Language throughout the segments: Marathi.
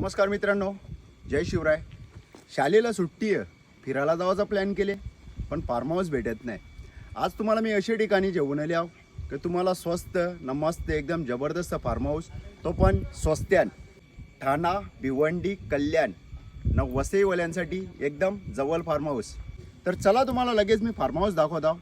नमस्कार मित्रांनो जय शिवराय. शालेला सुट्टी आहे फिरायला जावाचा प्लॅन केले पण फार्म हाऊस भेटत नाही. आज तुम्हाला मी अशा ठिकाणी जेवून आले आहो की तुम्हाला स्वस्त नमस्त एकदम जबरदस्त फार्म हाऊस तो पण स्वस्त्यान. ठाणा भिवंडी कल्याण न वसईवाल्यांसाठी एकदम जवळ फार्म हाऊस तर चला तुम्हाला लगेच मी फार्म हाऊस दाखवत आहो.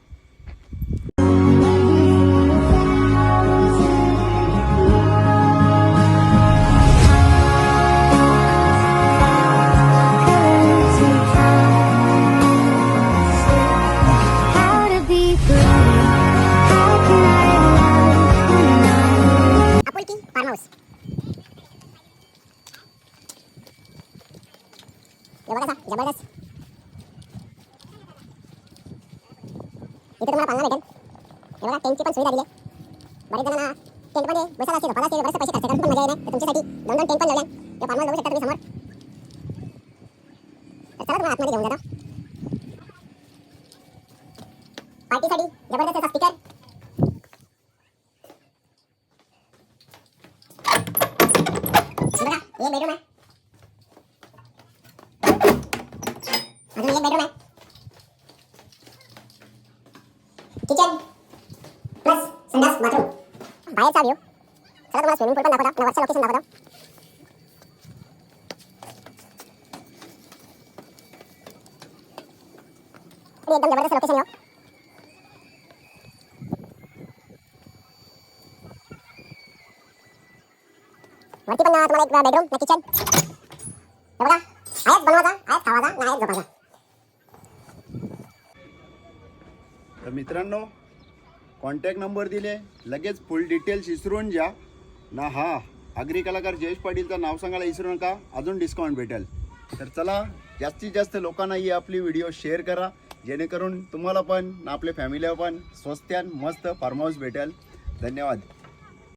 हे बघा सा, जबरदस्त. इथे तुम्हाला पाहायला भेटेल. हे बघा टेंटची पण सुविधा दिली आहे. बरेच जणांना टेंटमध्ये बसायला असते झोपायला असते बरेचसे पैसे खर्च करून पण मजा येईल तुमच्यासाठी दोन दोन टेंट पण लावल्या. या फार्म बघू शकता तुम्ही समोर. तर चला तुम्हाला आतमध्ये घेऊन जातो. पार्टीसाठी जबरदस्त असा स्पीकर बघा हे बेडरूम आहे. अजून एक बेडरूम आहे किचन प्लस संडास बाथरूम बाहेरचा व्ह्यू चला तुम्हाला स्विमिंग पूल पण दाखवतो आणि वरचं लोकेशन दाखवतो आणि एकदम जबरदस्त लोकेशन आहे हो. वरती पण अं, तुम्हाला एक बेडरूम ना किचन हे बघा आहेच बनवायचा तर मित्रांनो कॉन्टॅक्ट नंबर दिले लगेच फुल डिटेल्स विसरून जा. ना हा आगरी कलाकार जयेश पाटीलचं नाव सांगायला विसरू नका अजून डिस्काउंट भेटेल. तर चला जास्तीत जास्त लोकांना ही आपली व्हिडिओ शेअर करा जेणेकरून तुम्हाला पण ना आपल्या फॅमिलीला पण स्वस्त्यान मस्त फार्म हाऊस भेटेल. धन्यवाद.